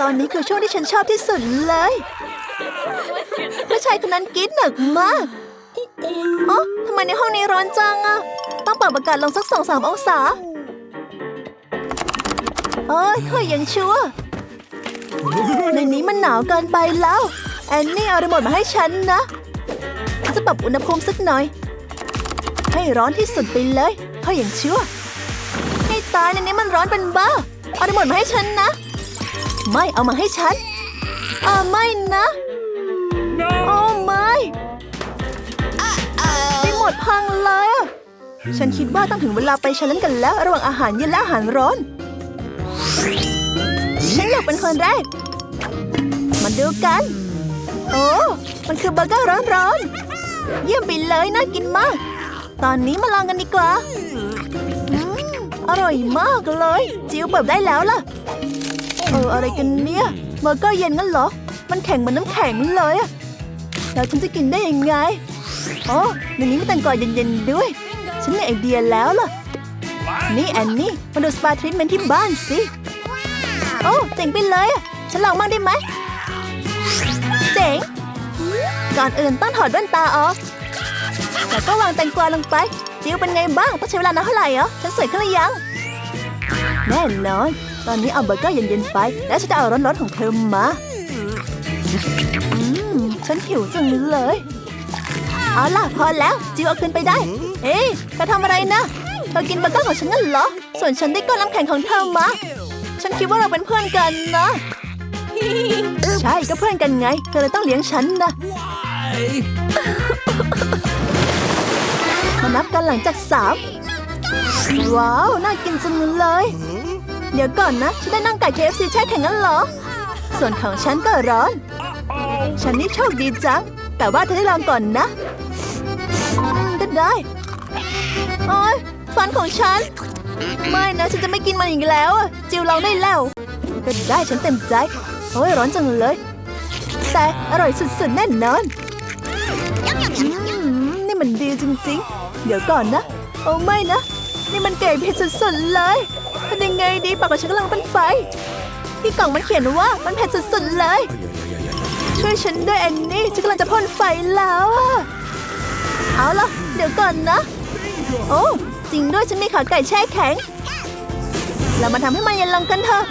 ตอนนี้คือช่วงที่ฉันชอบที่สุดเลยผู้ชายคนนั้นกรีดหนักมากอ๋อทำไมในห้องนี้ร้อนจังอะต้องปรับอากาศลงสักสองสามองศาเอ้ยค่อยยังชั่ว ในนี้มันหนาวเกินไปแล้ว แอนนี่เอารีโมทมาให้ฉันนะจะปรับอุณหภูมิสักหน่อย ให้ร้อนที่สุดไปเลยค่อยย่างชั่ว ให้ตายในนี้มันร้อนเป็นบ้าเอารีโมทมาให้ฉันนะ ไม่เอามาให้ฉันอ่าไม่นะโอ้ไม่รีโมทพังเลยอะฉันคิดว่าต้องถึงเวลาไปชาเลนจ์กันแล้วระหว่างอาหารเย็นและอาหารร้อน ฉันอยากเป็นคนแรก มาดูกัน โอ้ มันคือเบอร์เกอร์ร้อนๆ เยี่ยมไปเลยน่ากินมาก ตอนนี้มาลองกันดีกว่าอืมอร่อยมากเลย จิวเปิดได้แล้วล่ะ เอออะไรกันเนี่ยเบอร์เกอร์เย็นงั้นเหรอ มันแข็งเหมือนน้ำแข็งเลยอะแล้วฉันจะกินได้ยังไงอ๋อในนี้มีแตงกวาเย็นๆด้วย ฉันมีไอเดียแล้วล่ะ นี่แอนนี่มาดูสปาทรีทเมนต์ที่บ้านสิ โอ้เจ๋งไปเลยอะฉันลองบ้างได้ไหมเจ๋ง ก่อนอื่นต้องถอดแว่นตาออกแล้วก็วางแตงกวาลงไป จิวเป็นไงบ้างต้องใช้เวลานานเท่าไหร่เหรอฉันสวยขึ้นหรือยัง แน่นอน ตอนนี้เอาเบอร์เกอร์เย็นๆไป แล้วฉันจะเอาร้อนๆของเธอมาอมฉันหิวจังเลย เอาล่ะพอแล้วจิวเอาคืนไปได้ เอ๊ะเธอทำอะไรนะเธอกินเบอร์เกอร์ของฉันงั้นเหรอ ส่วนฉันได้ก้อนน้ำแข็งของเธอมา ฉันคิดว่าเราเป็นเพื่อนกันนะ ใช่ก็เพื่อนกันไง เธอเลยต้องเลี้ยงฉันนะมานับกันหลังจากสามว้าว น่ากินจังเลย เดี๋ยวก่อนนะ ฉันได้นั่งไก่ KFC แช่แข็งงั้นเหรอ ส่วนของฉันก็ร้อน ฉันนี่โชคดีจัง แต่ว่าเธอได้ลองก่อนนะก็ได้โอ๊ยฟันของฉัน ไม่นะ ฉันจะไม่กินมันอีกแล้ว จิวลองได้แล้ว ก็ได้ฉันเต็มใจ โอ้ยร้อนจังเลย แต่อร่อยสุดๆแน่นอนนี่มันดีจริงๆ เดี๋ยวก่อนนะ โอ้ไม่นะ นี่มันไก่เผ็ดสุดๆเลยเป็นยังไงดีปากของฉันกำลังเป็นไฟที่กล่องมันเขียนว่ามันเผ็ดสุดๆเลย ช่วยฉันด้วยแอนนี่ฉันกำลังจะพ่นไฟแล้วอะเอาล่ะ เดี๋ยวก่อนนะ โอ้จริงด้วยฉันมีขาไก่แช่แข็ง เรามาทำให้มันเย็นลงกันเถอะ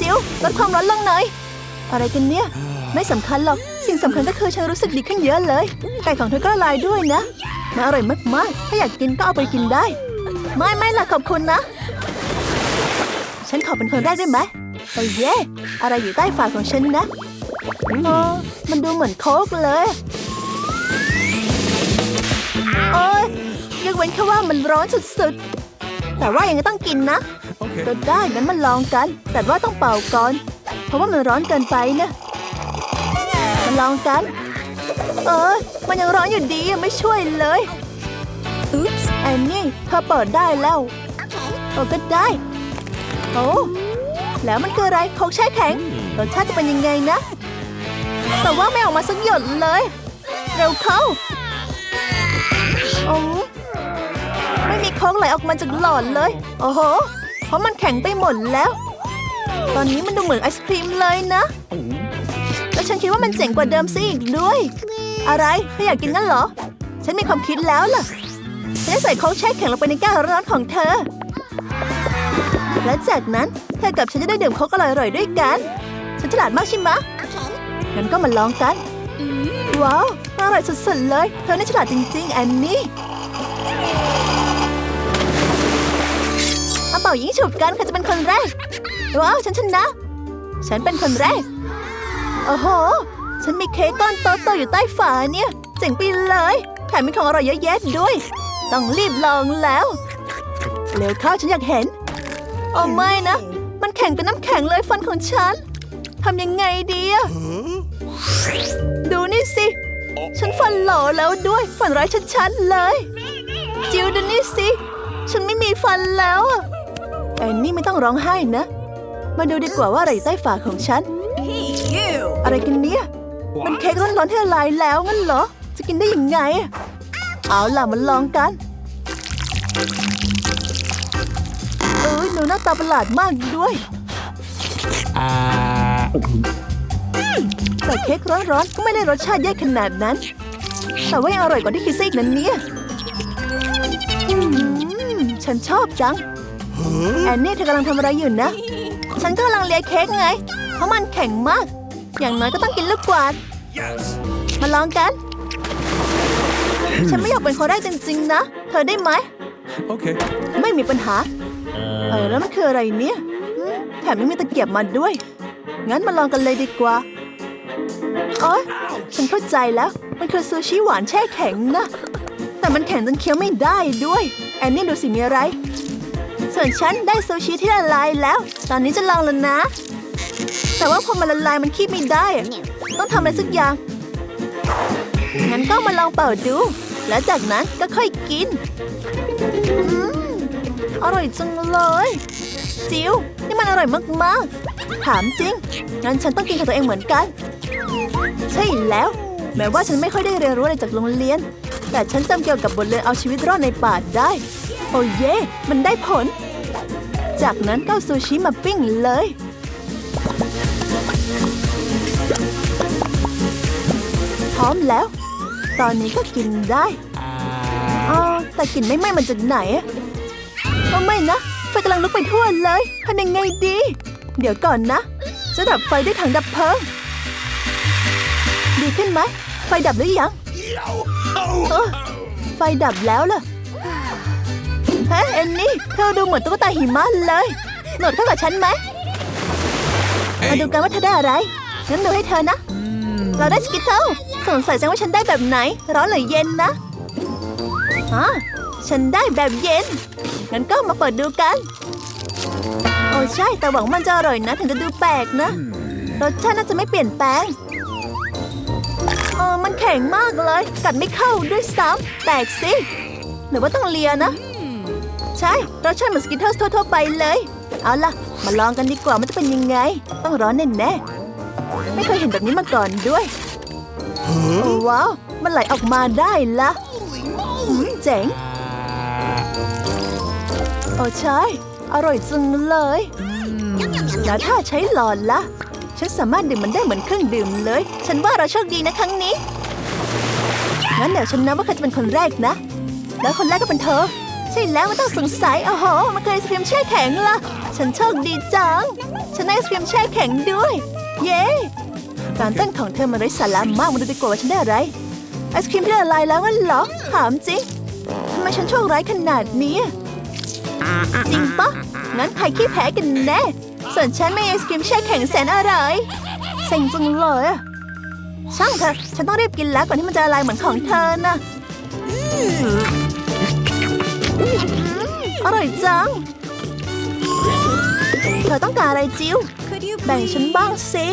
จิ๋วลดความร้อนลงหน่อย อะไรกันเนี่ย ไม่สำคัญหรอก สิ่งสำคัญก็คือฉันรู้สึกดีขึ้นเยอะเลย ไก่ของเธอก็ละลายด้วยนะมันอร่อยมากๆ ถ้าอยากกินก็เอาไปกินได้ ไม่ไม่ล่ะขอบคุณนะ ฉันขอเป็นคนแรกได้ไหมโอ้เย่อะไรอยู่ใต้ฝาของฉันนะเออมันดูเหมือนโค้กเลยโอ้ยยกเว้นแค่ว่ามันร้อนสุดๆ แต่ว่ายังไงต้องกินนะ ก็ได้งั้นมาลองกัน แต่ว่าต้องเป่าก่อน เพราะว่ามันร้อนเกินไปนะมาลองกัน เออ มันยังร้อนอยู่ดีอะไม่ช่วยเลยอุ๊ปส์ แอนนี่ เธอเปิดได้แล้วโอ้ก็ได้ โอ้แล้วมันคืออะไรโคกแช่แข็งรสชาติจะเป็นยังไงนะ แต่ว่าไม่ออกมาสักหยดเลย เร็วเข้าโอ้ไม่มีโค้กไหลออกมาจากหลอดเลย โอ้โห เพราะมันแข็งไปหมดแล้ว ตอนนี้มันดูเหมือนไอศครีมเลยนะ แล้วฉันคิดว่ามันเจ๋งกว่าเดิมซะอีกด้วย อะไรเธออยากกินงั้นเหรอ ฉันมีความคิดแล้วล่ะ ฉันจะใส่โค้กแช่แข็งลงไปในแก้วร้อนๆของเธอ และจากนั้นเธอกับฉันจะได้ดื่มโค้กอร่อยๆด้วยกัน ฉันฉลาดมากใช่ไหมะงั้นก็มาลองกัน ว้าวอร่อยสุดๆเลย เธอนี่ฉลาดจริง ๆ แอนนี่มาเป่ายิงฉุบกันใครจะเป็นคนแรก ว้าวฉันชนะ ฉันเป็นคนแรก โอ้โห ฉันมีเค้กก้อนโตๆอยู่ใต้ฝาเนี่ย เจ๋งไปเลย แถมมีของอร่อยเยอะแยะด้วย ต้องรีบลองแล้ว เร็วเข้าฉันอยากเห็น โอ้ไม่นะ มันแข็งเป็นน้ำแข็งเลยฟันของฉันทำยังไงดีอะดูนี่สิ ฉันฟันหล่อแล้วด้วยฝันร้ายชัดๆเลย จิวดูนี่สิ ฉันไม่มีฟันแล้วอะแอนนี่ไม่ต้องร้องไห้นะ มาดูดีกว่าว่าอะไรอยู่ใต้ฝาของฉัน อะไรกันเนี่ย มันเค้กร้อนๆที่ละลายแล้วงั้นเหรอ จะกินได้ยังไงอะ เอาล่ะมันลองกัน เอ้ยหนูหน้าตาประหลาดมากด้วย อ่าแต่เค้กร้อนๆก็ไม่ได้รสชาติแย่ขนาดนั้น แต่ว่ายังอร่อยกว่าที่คิดซะอีกนั้นเนี่ยอืมฉันชอบจัง แอนนี่เธอกำลังทำอะไรอยู่นะ ฉันก็กำลังเลียเค้กไง เพราะมันแข็งมาก อย่างน้อยก็ต้องกินลูกกวาด มาลองกัน ฉันไม่อยากเป็นคนแรกจริงๆนะ เธอได้ไหม Okay. ไม่มีปัญหา เออ แล้วมันคืออะไรเนี่ยอืมแถมยังมีตะเกียบมาด้วย งั้นมาลองกันเลยดีกว่าอ๋อฉันเข้าใจแล้ว มันคือซูชิหวานแช่แข็งนะ แต่มันแข็งจนเคี้ยวไม่ได้ด้วย แอนนี่ดูสิมีอะไร ส่วนฉันได้ซูชิที่ละลายแล้ว ตอนนี้จะลองแล้วนะ แต่ว่าพอมันละลายมันคีบไม่ได้อะต้องทำอะไรสักอย่าง งั้นก็มาลองเป่าดู แล้วจากนั้นก็ค่อยกิน อืม อร่อยจังเลย จิวนี่มันอร่อยมากๆ ถามจริง งั้นฉันต้องกินของตัวเองเหมือนกัน ใช่แล้ว แม้ว่าฉันไม่ค่อยได้เรียนรู้อะไรจากโรงเรียน แต่ฉันจำเกี่ยวกับบทเรียนเอาชีวิตรอดในป่าได้ โอ้เย่มันได้ผล จากนั้นก็ซูชิมาปิ้งเลยพร้อมแล้ว ตอนนี้ก็กินได้อ๋อแต่กลิ่นไม่ไหม้มันจากไหนอะก็ไม่นะ ไฟกำลังลุกไปทั่วเลยทำยังไงดี เดี๋ยวก่อนนะ จะดับไฟด้วยถังดับเพลิง ดีขึ้นไหม ไฟดับหรือยังเออไฟดับแล้วล่ะเฮ้ยเอนนี่ เธอดูเหมือนตุ๊กตาหิมะเลยโหนดเข้ากับฉันไหม มาดูกันว่าเธอได้อะไร งั้นดูให้เธอนะ เราได้สกิทเทิล สงสัยจังว่าฉันได้แบบไหน ร้อนหรือเย็นนะฮะฉันได้แบบเย็น งั้นก็มาเปิดดูกัน โอ้ใช่ แต่หวังมันจะอร่อยนะ ถึงจะดูแปลกนะ รสชาติน่าจะไม่เปลี่ยนแปลงเออมันแข็งมากเลย กัดไม่เข้าด้วยซ้ำแปลกสิ หรือว่าต้องเลียนะ ใช่ รสชาติเหมือนสกิทเทิลทั่วๆไปเลย เอาล่ะ มาลองกันดีกว่ามันจะเป็นยังไง ต้องร้อนแน่ๆไม่เคยเห็นแบบนี้มาก่อนด้วยโอ้ ว้าว มันไหลออกมาได้ละเจ๋ง โอ้ใช่ อร่อยจังเลยแล้วถ้าใช้หลอดละ่ะ ฉันสามารถดื่มมันได้เหมือนเครื่องดื่มเลย ฉันว่าเราโชคดีนะครั้งนี้ งั้นเดี๋ยวฉันนับว่าใครจะเป็นคนแรกนะ แล้วคนแรกก็เป็นเธอ ใช่แล้วไม่ต้องสงสัยโอ้โหมันเคือไอศครีมแช่แข็งล่ะ ฉันโชคดีจัง ฉันได้ไอศครีมแช่แข็งด้วย เย้ การเต้นของเธอมันไร้สาระมากมาดูดีกว่าว่าฉันได้อะไร ไอศครีมที่ละลายแล้วงั้นเหรอ ถามจริงทำไมฉันโชคร้ายขนาดนี้ จริงปะงั้นใครขี้แพ้กันแน่ ส่วนฉันไม่ไอศกรีมแช่แข็งแสนอร่อยเซ็งจังเลยช่างเถอะฉันต้องรีบกินแล้วก่อนที่มันจะละลายเหมือนของเธอนะอร่อยจัง เธอต้องการอะไรจิวแบ่งฉันบ้างสิ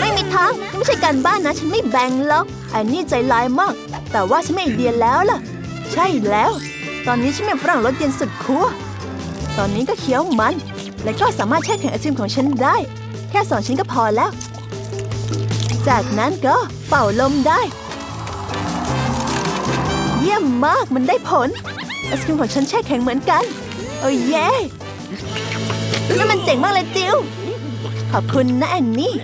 ไม่มีทางนี่ไม่ใช่การบ้านนะ ฉันไม่แบ่งหรอกไอ้นี่ใจร้ายมาก แต่ว่าฉันไม่เดียแล้วล่ะ ใช่แล้ว ตอนนี้ฉันเป็นฝรั่งรสเย็นสุดคั่วตอนนี้ก็เคี้ยวมัน และก็สามารถแช่แข็งไอศครีมของฉันได้ แค่สองชิ้นก็พอแล้ว จากนั้นก็เป่าลมได้ เยี่ยมมากมันได้ผลไอศครีมของฉันแช่แข็งเหมือนกัน โอ้ยเย้นี่มันเจ๋งมากเลยจิวขอบคุณนะแอนนี่